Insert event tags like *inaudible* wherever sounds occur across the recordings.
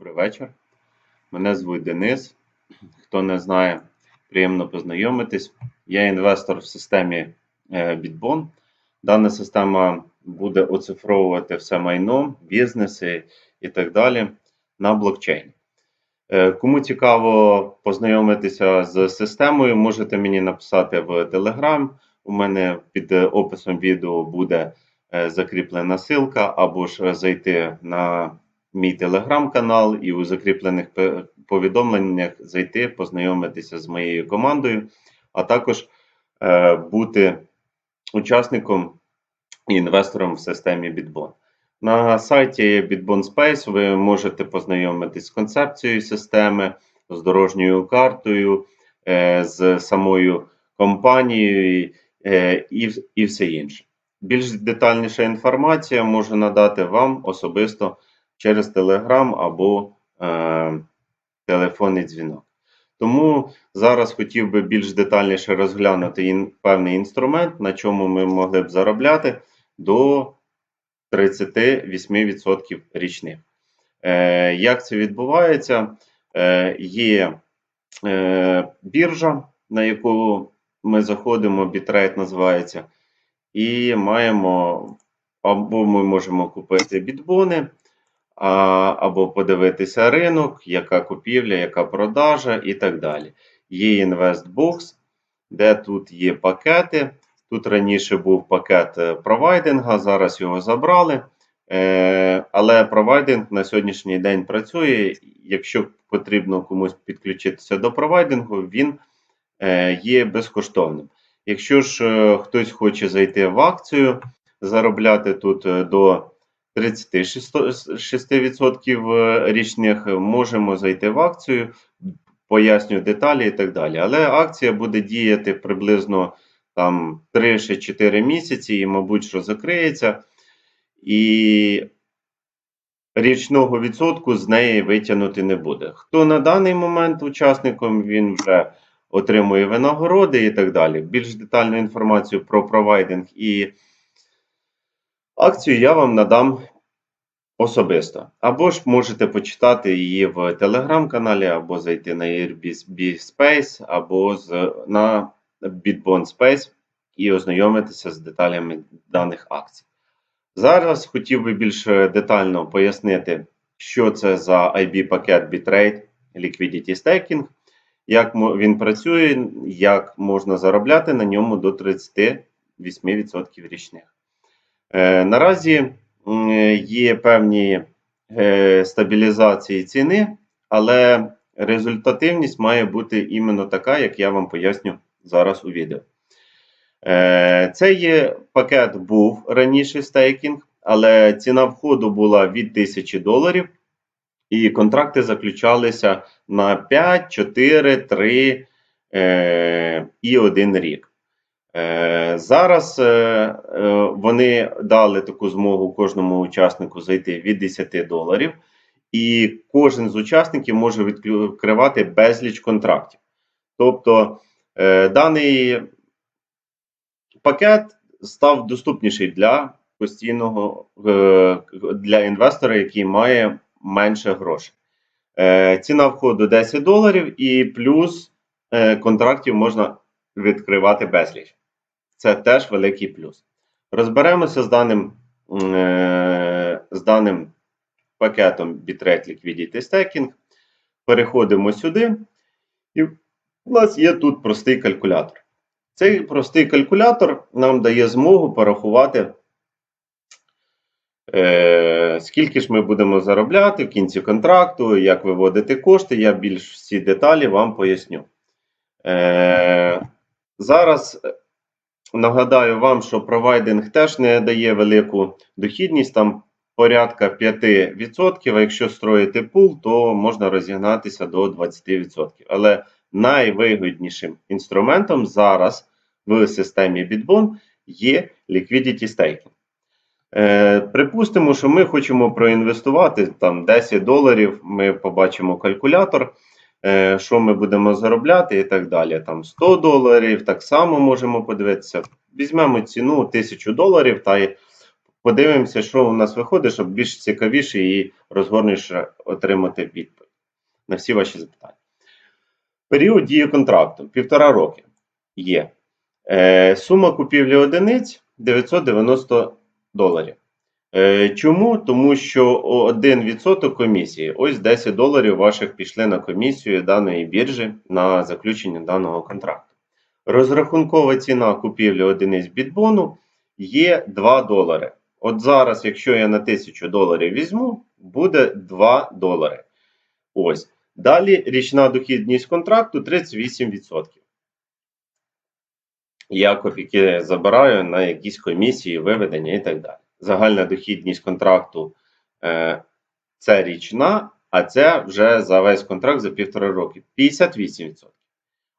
Добрий вечір. Мене звуть Денис. Хто не знає, приємно познайомитись. Я інвестор в системі е, Bitbon. Дана система буде оцифровувати все майно, бізнеси і так далі на блокчейні. Е, Кому цікаво познайомитися з системою, можете мені написати в Telegram. У мене під описом відео буде е, закріплена ссылка, або ж зайти на мій телеграм-канал і у закріплених повідомленнях зайти, познайомитися з моєю командою, а також е, бути учасником і інвестором в системі Bitbon. На сайті Bitbon Space ви можете познайомитись з концепцією системи, з дорожньою картою, е, з самою компанією е, і, і все інше. Більш детальніша інформація можу надати вам особисто через Telegram або е, телефонний дзвінок. Тому зараз хотів би більш детальніше розглянути ін- певний інструмент, на чому ми могли б заробляти до 38% річних. Е, як це відбувається? Е, є е, біржа, на яку ми заходимо, бітрейт називається, і маємо або ми можемо купити бітбони, або подивитися ринок, яка купівля, яка продажа і так далі. Є інвестбокс, де тут є пакети. Тут раніше був пакет е, провайдинга, зараз його забрали. Е, але провайдинг на сьогоднішній день працює. Якщо потрібно комусь підключитися до провайдингу, він е, є безкоштовним. Якщо ж хтось хоче зайти в акцію, заробляти тут до 36% е, річних, можемо зайти в акцію, поясню деталі і так далі. Але акція буде діяти приблизно там 3-4 місяці і, мабуть, що закриється. І річного відсотку з неї витягнути не буде. Хто на даний момент учасником, він вже отримує винагороди і так далі. Більш детальну інформацію про провайдинг і акцію я вам надам особисто. Або ж можете почитати її в телеграм-каналі, або зайти на Airbnb Space, або з, на Bitbon Space і ознайомитися з деталями даних акцій. Зараз хотів би більш детально пояснити, що це за IB-пакет Bitrate Liquidity Staking, як він працює, як можна заробляти на ньому до 38% річних. Е, Наразі є певні е, стабілізації ціни, але результативність має бути іменно така, як я вам поясню зараз у відео. Е, Цей пакет був раніше стейкінг, але ціна входу була від 1000 доларів, і контракти заключалися на 5, 4, 3 е, і 1 рік. Е, Зараз е, е, вони дали таку змогу кожному учаснику зайти від 10 доларів, і кожен з учасників може відкривати безліч контрактів. Тобто даний пакет став доступніший для постійного для інвестора, який має менше грошей. Ціна входу 10 доларів, і плюс контрактів можна відкривати безліч. Це теж великий плюс. Розберемося з даним, е, з даним пакетом Bitrate Liquidity Staking. Переходимо сюди, і в нас є тут простий калькулятор. Цей простий калькулятор нам дає змогу порахувати, е, скільки ж ми будемо заробляти в кінці контракту, як виводити кошти. Я більш всі деталі вам поясню. Е, зараз нагадаю вам, що провайдинг теж не дає велику дохідність, там порядка 5%, а якщо строїти пул, то можна розігнатися до 20%. Але найвигіднішим інструментом зараз в системі Bitbon є Liquidity Staking. Е, припустимо, що ми хочемо проінвестувати там 10 доларів, ми побачимо калькулятор, що ми будемо заробляти і так далі. Там 100 доларів, так само можемо подивитися. Візьмемо ціну 1000 доларів та й подивимося, що у нас виходить, щоб більш цікавіше і розгорніше отримати відповідь на всі ваші запитання. Період дії контракту півтора роки є. Е, сума купівлі одиниць 990 доларів. Е, чому? Тому що 1% комісії, ось 10 доларів ваших пішли на комісію даної біржі на заключення даного контракту. Розрахункова ціна купівлі одиниць бітбону є 2 долари. От зараз, якщо я на 1000 доларів візьму, буде 2 долари. Ось. Далі річна дохідність контракту 38%. Я копійки забираю на якісь комісії, виведення і так далі. Загальна дохідність контракту е, це річна, а це вже за весь контракт за півтора роки. 58%.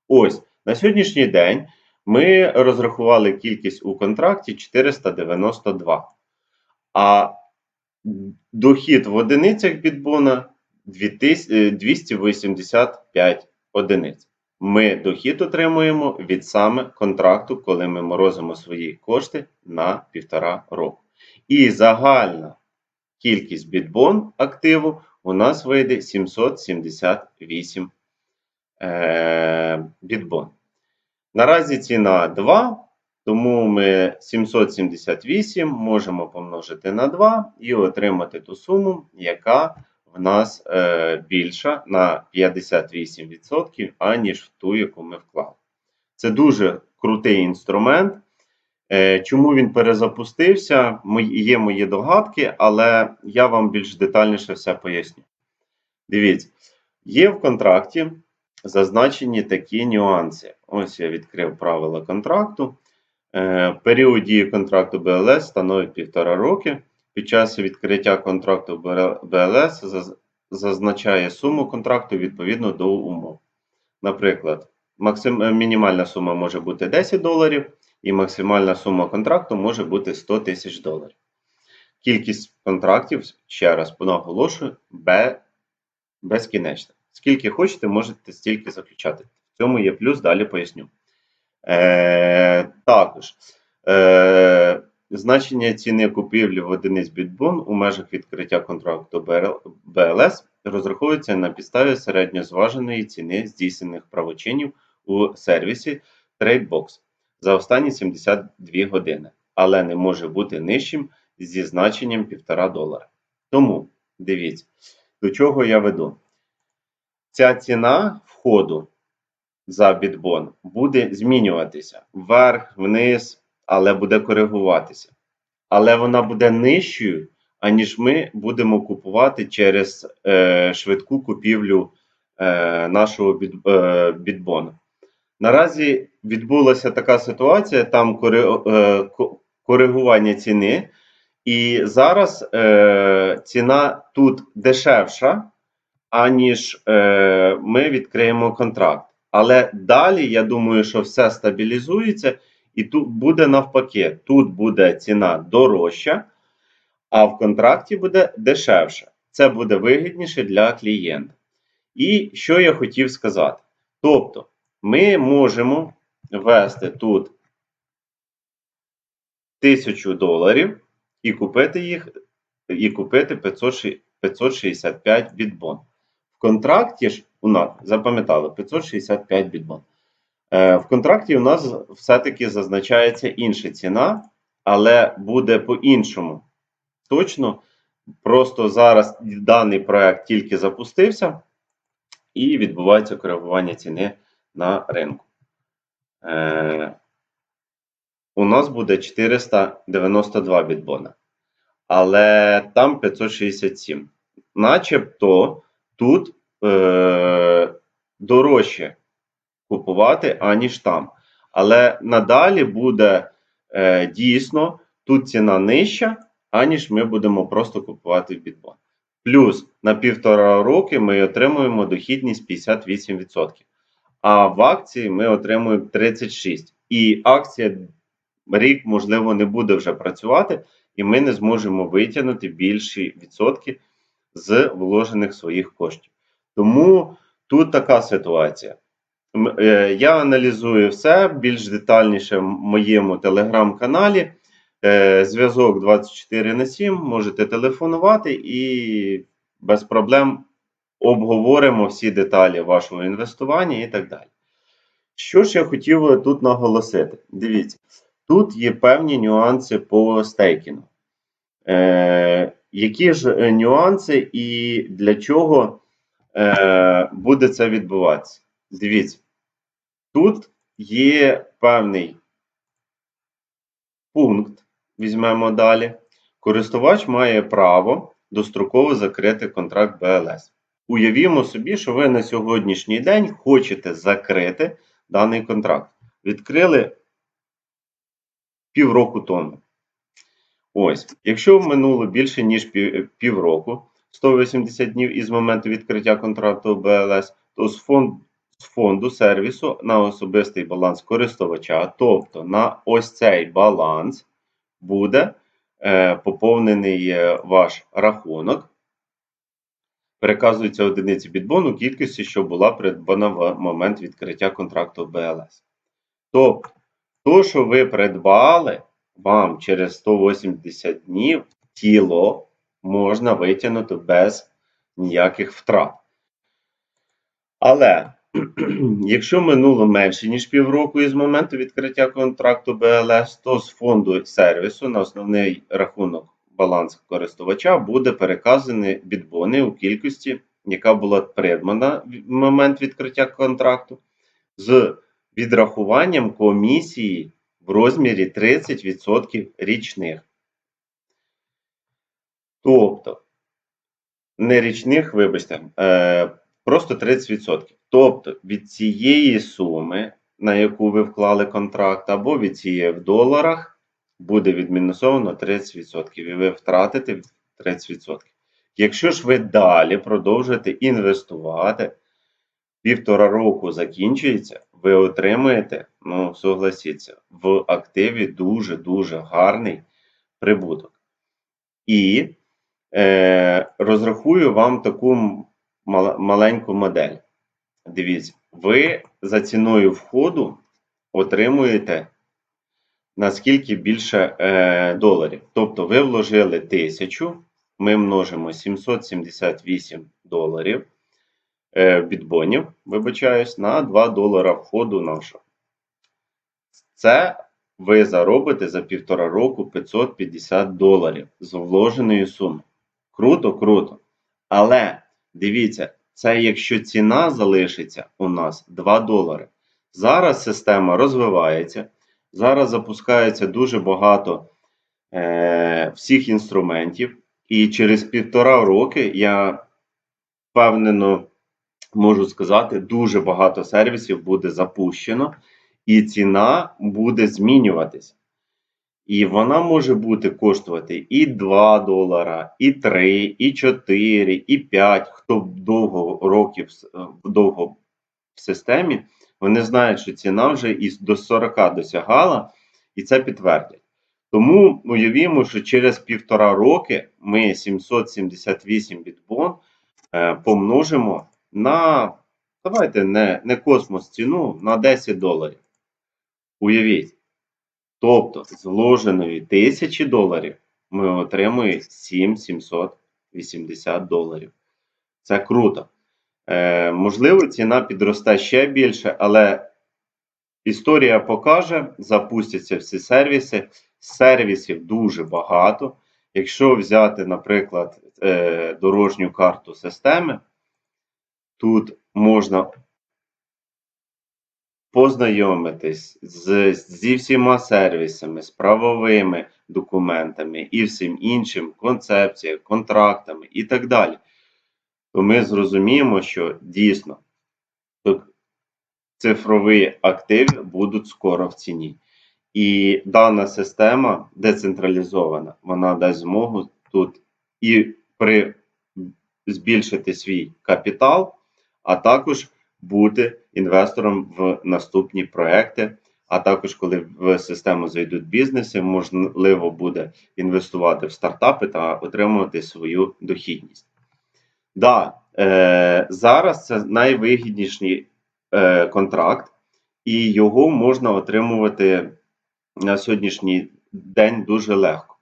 Ось на сьогоднішній день ми розрахували кількість у контракті 492. А дохід в одиницях бітбона 285 одиниць. Ми дохід отримуємо від саме контракту, коли ми морозимо свої кошти на півтора року. І загальна кількість бітбон активу у нас вийде 778 е, бітбон. Наразі ціна 2, тому ми 778 можемо помножити на 2 і отримати ту суму, яка в нас е, більша на 58%, аніж в ту, яку ми вклали. Це дуже крутий інструмент. Е, чому він перезапустився? Є мої догадки, але я вам більш детальніше все поясню. Дивіться, є в контракті зазначені такі нюанси. Ось я відкрив правила контракту. Е, Період дії контракту БЛС становить півтора роки. Під час відкриття контракту БЛС зазначає суму контракту відповідно до умов. Наприклад, е, мінімальна сума може бути 10 доларів, і максимальна сума контракту може бути 100 тисяч доларів. Кількість контрактів, ще раз наголошую, безкінечна. Скільки хочете, можете стільки заключати. В цьому є плюс, далі поясню. Е, також е, значення ціни купівлі в одиниць бітбон у межах відкриття контракту БЛС розраховується на підставі середньозваженої ціни здійснених правочинів у сервісі TradeBox за останні 72 години, але не може бути нижчим зі значенням 1,5 долара. Тому дивіться, до чого я веду. Ця ціна входу за бітбон буде змінюватися вверх, вниз, але буде коригуватися. Але вона буде нижчою, аніж ми будемо купувати через е, швидку купівлю е, нашого біт, е. Наразі відбулася така ситуація, там е, ко- коригування ціни, і зараз е, ціна тут дешевша, аніж е, ми відкриємо контракт. Але далі я думаю, що все стабілізується, і тут буде навпаки: тут буде ціна дорожча, а в контракті буде дешевше. Це буде вигідніше для клієнта. І що я хотів сказати? Тобто, ми можемо ввести тут 1000 доларів і купити їх, і купити 565 бітбон. В контракті ж у нас запам'ятали 565 бітбон. Е, в контракті у нас все-таки зазначається інша ціна, але буде по-іншому. Точно, просто зараз даний проект тільки запустився, і відбувається коригування ціни на ринку. Е, у нас буде 492 бітбона, але там 567. Начебто тут е, дорожче купувати, аніж там. Але надалі буде е, дійсно тут ціна нижча, аніж ми будемо просто купувати в бітбон. Плюс на півтора роки ми отримуємо дохідність 58%. А в акції ми отримуємо 36%. І акція рік, можливо, не буде вже працювати, і ми не зможемо витягнути більші відсотки з вложених своїх коштів. Тому тут така ситуація. Е, Я аналізую все більш детальніше в моєму телеграм-каналі. Е, Зв'язок 24 на 7, можете телефонувати і без проблем обговоримо всі деталі вашого інвестування і так далі. Що ж я хотів тут наголосити? Дивіться, тут є певні нюанси по стейкінгу. Е, які ж е, нюанси і для чого е, буде це відбуватися? Дивіться, тут є певний пункт, візьмемо далі. Користувач має право достроково закрити контракт БЛС. Уявімо собі, що ви на сьогоднішній день хочете закрити даний контракт. Відкрили півроку тому. Ось, якщо минуло більше ніж півроку, 180 днів із моменту відкриття контракту БЛС, то з фонду, з фонду сервісу на особистий баланс користувача, тобто на ось цей баланс, буде е, поповнений е, ваш рахунок. Переказуються одиниці бітбону кількості, що була придбана в момент відкриття контракту БЛС. Тобто, то, що ви придбали, вам через 180 днів тіло можна витягнути без ніяких втрат. Але *clears throat* якщо минуло менше, ніж півроку із моменту відкриття контракту БЛС, то з фонду сервісу на основний рахунок баланс користувача буде переказані бітбони у кількості, яка була придбана в момент відкриття контракту, з відрахуванням комісії в розмірі 30% річних. Тобто, не річних, вибачте, е, просто 30%. Тобто від цієї суми, на яку ви вклали контракт, або від цієї в доларах, буде відмінусовано 30%. І ви втратите 30%. Якщо ж ви далі продовжуєте інвестувати, півтора року закінчується, ви отримуєте, ну, согласіться, в активі дуже-дуже гарний прибуток. І е, розрахую вам таку мал- маленьку модель. Дивіться, ви за ціною входу отримуєте наскільки більше е, доларів. Тобто ви вложили 1000, ми множимо 778 доларів е, бітбонів, вибачаюсь, на 2 долара входу нашого. Це ви заробите за півтора року 550 доларів з вложеної суми. Круто, круто. Але дивіться, це якщо ціна залишиться у нас 2 долари. Зараз система розвивається. Зараз запускається дуже багато е, всіх інструментів, і через півтора роки я впевнено можу сказати, дуже багато сервісів буде запущено, і ціна буде змінюватися. І вона може бути коштувати і 2 долара, і 3, і 4, і 5. Хто довго років е, довго в системі, вони знають, що ціна вже і до 40 досягала, і це підтвердять. Тому уявімо, що через півтора роки ми 778 бітбон е, помножимо на, давайте не, не космос ціну, на 10 доларів. Уявіть. Тобто з вложеної 1000 доларів ми отримуємо 7780 доларів. Це круто. Е, можливо, ціна підросте ще більше, але історія покаже, запустяться всі сервіси. Сервісів дуже багато. Якщо взяти, наприклад, е, дорожню карту системи, тут можна познайомитись з, зі всіма сервісами, з правовими документами і всім іншим, концепціями, контрактами і так далі, то ми зрозуміємо, що дійсно цифрові активи будуть скоро в ціні. І дана система децентралізована, вона дасть змогу тут і при збільшити свій капітал, а також бути інвестором в наступні проекти. А також, коли в систему зайдуть бізнеси, можливо буде інвестувати в стартапи та отримувати свою дохідність. Да, е, зараз це найвигідніший е, контракт, і його можна отримувати на сьогоднішній день дуже легко.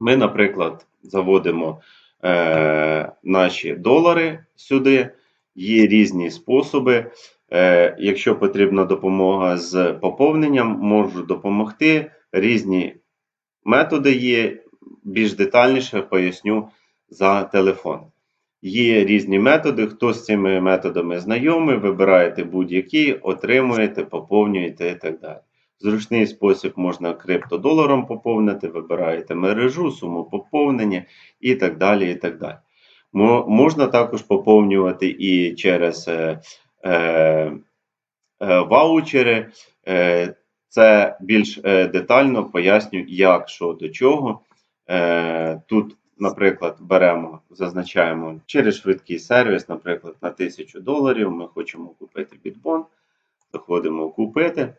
Ми, наприклад, заводимо е, наші долари сюди. Є різні способи. Е, якщо потрібна допомога з поповненням, можу допомогти. Різні методи є. Більш детальніше поясню за телефон. Є різні методи. Хто з цими методами знайомий, вибираєте будь-який, отримуєте, поповнюєте і так далі. Зручний спосіб можна криптодоларом поповнити, вибираєте мережу, суму поповнення і так далі. і так далі. Можна також поповнювати і через е, е, е, ваучери. Е, це більш е, детально поясню, як, що до чого. Е, тут, наприклад, беремо, зазначаємо через швидкий сервіс, наприклад, на 1000 доларів. Ми хочемо купити бітбон. Заходимо купити.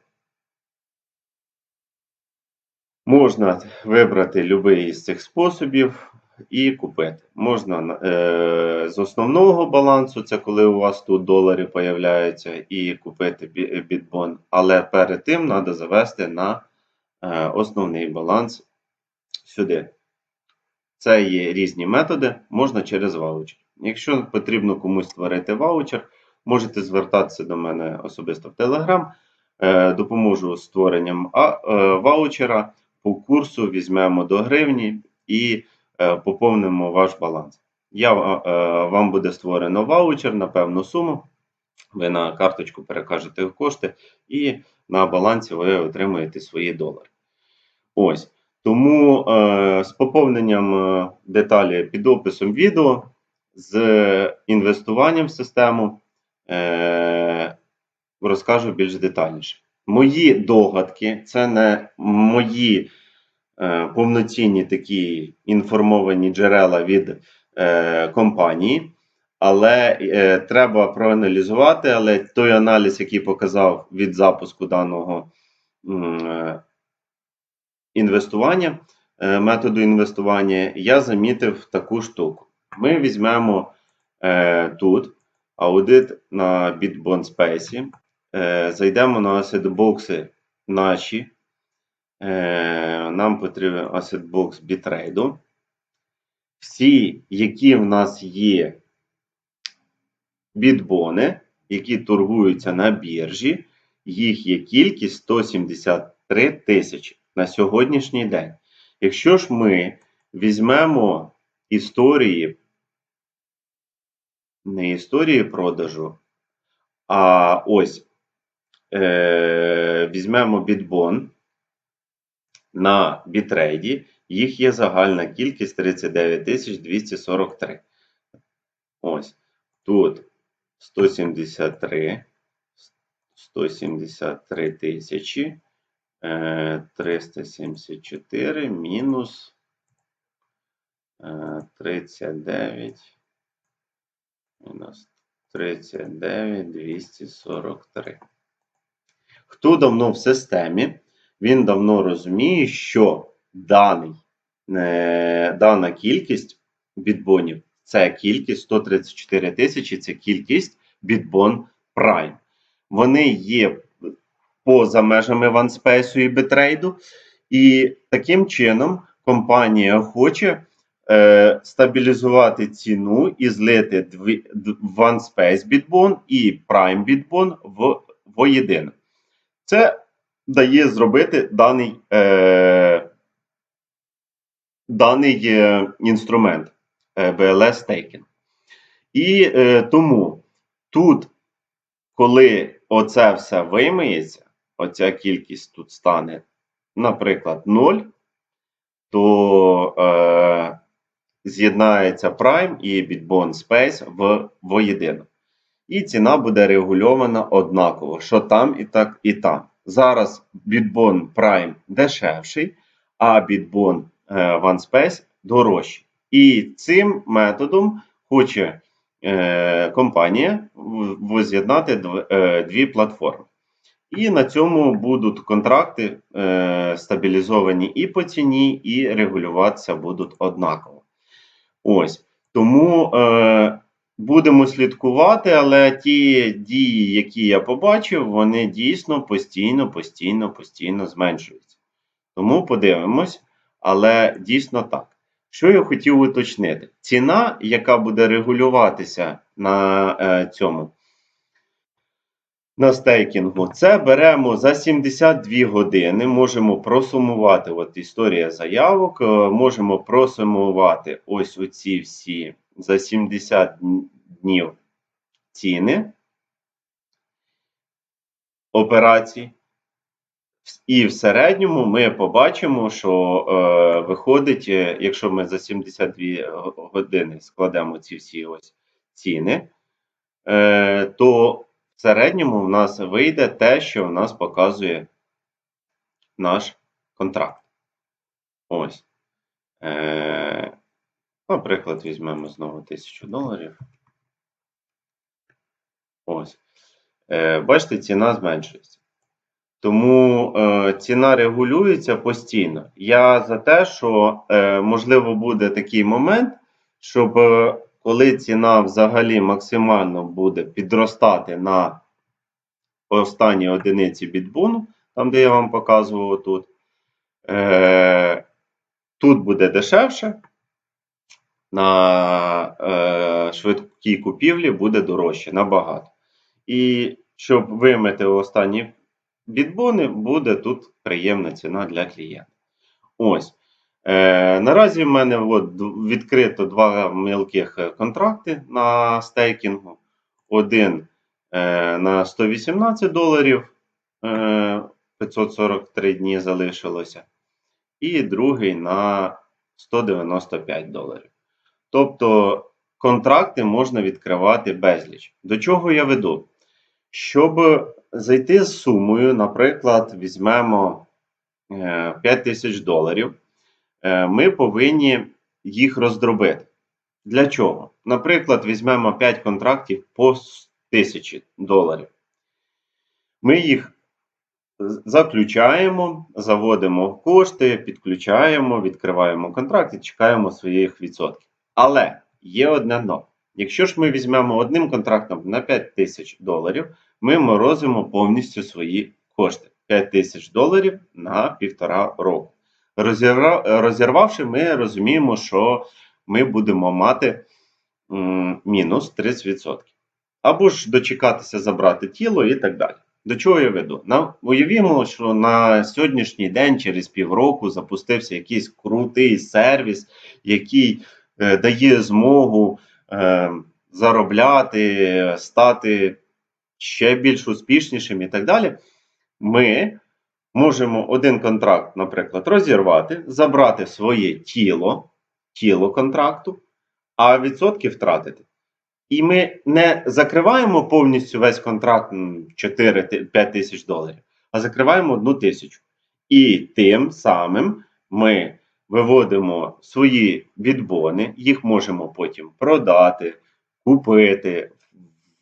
Можна вибрати будь-який із цих способів і купити. Можна е, з основного балансу, це коли у вас тут долари появляються, і купити бітбон. Але перед тим треба завести на е, основний баланс сюди. Це є різні методи, можна через ваучер. Якщо потрібно комусь створити ваучер, можете звертатися до мене особисто в Telegram. Е, Допоможу з створенням е, ваучера. По курсу візьмемо до гривні і е, поповнимо ваш баланс. Я, вам буде створено ваучер на певну суму. Ви на карточку перекажете кошти, і на балансі ви отримуєте свої долари. Ось. Тому е, з поповненням е, деталі під описом відео, з інвестуванням в систему е, розкажу більш детальніше. Мої догадки, це не мої е, повноцінні такі інформовані джерела від е, компанії, але е, треба проаналізувати. Але той аналіз, який показав від запуску даного е, інвестування, е, методу інвестування, я замітив таку штуку. Ми візьмемо е, тут аудит на Bitbon Space, е, зайдемо на асетбокси наші. Е, нам потрібен асетбокс бітрейду. Всі, які в нас є бітбони, які торгуються на біржі, їх є кількість 173 тисячі на сьогоднішній день. Якщо ж ми візьмемо історії, не історії продажу, а ось е, візьмемо бітбон на бітрейді, їх є загальна кількість 39 243. Ось тут 173, 173 тисячі. Е, 374 мінус е, 39 мінус 39 243. Хто давно в системі, він давно розуміє, що даний, е, дана кількість бітбонів це кількість 134 тисячі, це кількість бітбон Prime. Вони є поза межами OneSpace і Bitrade, і таким чином компанія хоче е, стабілізувати ціну і злити OneSpace Bitbon і Prime Bitbon в воєдине. Це дає зробити даний, е, даний е, інструмент е, BLS Staking. І е, тому тут, коли оце все вимиється, оця кількість тут стане, наприклад, 0, то е, з'єднається Prime і Bitbon Space в воєдино. І ціна буде регульована однаково, що там і так, і там. Зараз Bitbon Prime дешевший, а Bitbon е, OneSpace дорожчий. І цим методом хоче е, компанія воз'єднати е, дві платформи. І на цьому будуть контракти е, стабілізовані і по ціні, і регулюватися будуть однаково. Ось. Тому е, будемо слідкувати, але ті дії, які я побачив, вони дійсно постійно, постійно, постійно зменшуються. Тому подивимось, але дійсно так. Що я хотів уточнити? Ціна, яка буде регулюватися на е, цьому на стейкінгу, це беремо за 72 години. Можемо просумувати. От історія заявок. е, Можемо просумувати ось оці всі за 70 днів ціни операцій. І в середньому ми побачимо, що е, виходить, е, якщо ми за 72 години складемо ці всі ось ціни, е, то в середньому в нас вийде те, що в нас показує наш контракт. Ось. Е, наприклад, візьмемо знову 1000 доларів. Ось. Е, бачите, ціна зменшується. Тому е, ціна регулюється постійно. Я за те, що е, можливо буде такий момент, щоб е, коли ціна взагалі максимально буде підростати на останній одиниці бітбуну, там де я вам показував тут, е, тут буде дешевше, на е, швидкій купівлі буде дорожче набагато. І щоб вимити останні бітбони, буде тут приємна ціна для клієнта. Ось. Е, наразі в мене от відкрито два мілких е, контракти на стейкінгу. Один е, на 118 доларів, е, 543 дні залишилося, і другий на 195 доларів. Тобто контракти можна відкривати безліч. До чого я веду? Щоб зайти з сумою, наприклад, візьмемо е, 5 тисяч доларів, е, ми повинні їх роздробити. Для чого? Наприклад, візьмемо 5 контрактів по 1000 доларів. Ми їх заключаємо, заводимо кошти, підключаємо, відкриваємо контракт і чекаємо своїх відсотків. Але є одне но. Якщо ж ми візьмемо одним контрактом на 5 тисяч доларів, ми морозимо повністю свої кошти 5 тисяч доларів на півтора року. Розірва- Розірвавши, ми розуміємо, що ми будемо мати мінус 30%. Або ж дочекатися, забрати тіло і так далі. До чого я веду? На, уявімо, що на сьогоднішній день, через півроку, запустився якийсь крутий сервіс, який е, дає змогу е, заробляти, стати ще більш успішнішим і так далі. Ми можемо один контракт, наприклад, розірвати, забрати своє тіло, тіло контракту, а відсотки втратити. І ми не закриваємо повністю весь контракт 4-5 тисяч доларів, а закриваємо одну тисячу. І тим самим ми виводимо свої відбони, їх можемо потім продати, купити,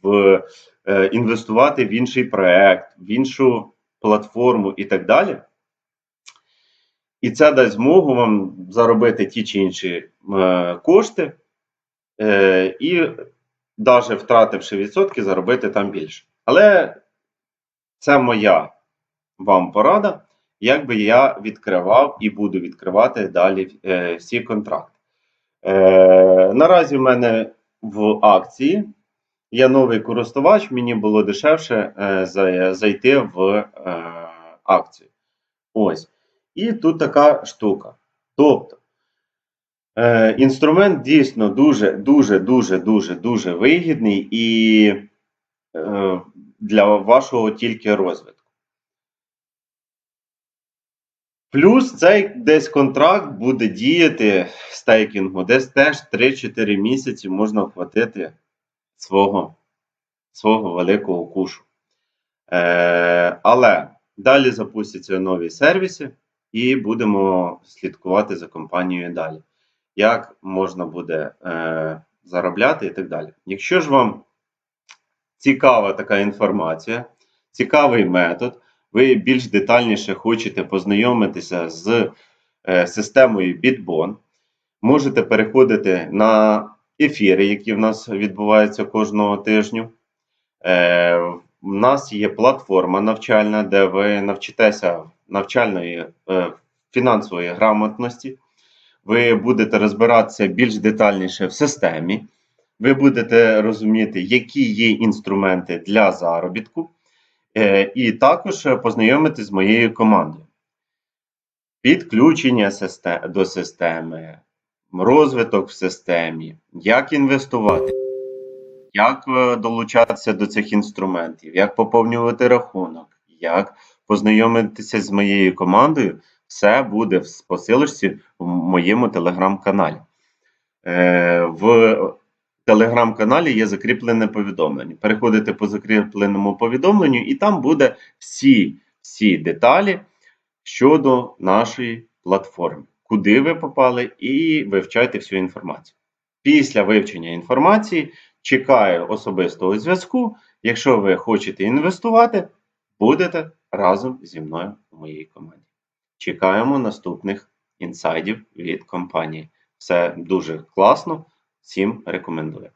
в, е, інвестувати в інший проект, в іншу платформу і так далі. І це дасть змогу вам заробити ті чи інші е, кошти. Е, і навіть втративши відсотки, заробити там більше. Але це моя вам порада, як би я відкривав і буду відкривати далі е, всі контракти. Е, наразі в мене в акції є новий користувач, мені було дешевше е, зайти в е, акцію. Ось. І тут така штука. Тобто, Е, інструмент дійсно дуже, дуже, дуже, дуже, вигідний і для вашого тільки розвитку. Плюс цей десь контракт буде діяти стейкінгу, десь теж 3-4 місяці можна охватити свого, свого великого кушу. Е, але далі запустяться нові сервіси, і будемо слідкувати за компанією далі як можна буде е, заробляти і так далі. Якщо ж вам цікава така інформація, цікавий метод, ви більш детальніше хочете познайомитися з е, системою Bitbon, можете переходити на ефіри, які в нас відбуваються кожного тижню. Е, у нас є платформа навчальна, де ви навчитеся навчальної е, фінансової грамотності. Ви будете розбиратися більш детальніше в системі. Ви будете розуміти, які є інструменти для заробітку, е, і також познайомитись з моєю командою. Підключення до системи, розвиток в системі, як інвестувати, як е, долучатися до цих інструментів, як поповнювати рахунок, як познайомитися з моєю командою, все буде в посилочці в моєму телеграм-каналі. Е, В телеграм-каналі є закріплене повідомлення. Переходите по закріпленому повідомленню, і там буде всі, всі деталі щодо нашої платформи, куди ви попали, і вивчайте всю інформацію. Після вивчення інформації чекаю особистого зв'язку. Якщо ви хочете інвестувати, будете разом зі мною у моїй команді. Чекаємо наступних інсайдів від компанії. Все дуже класно. Всім рекомендую.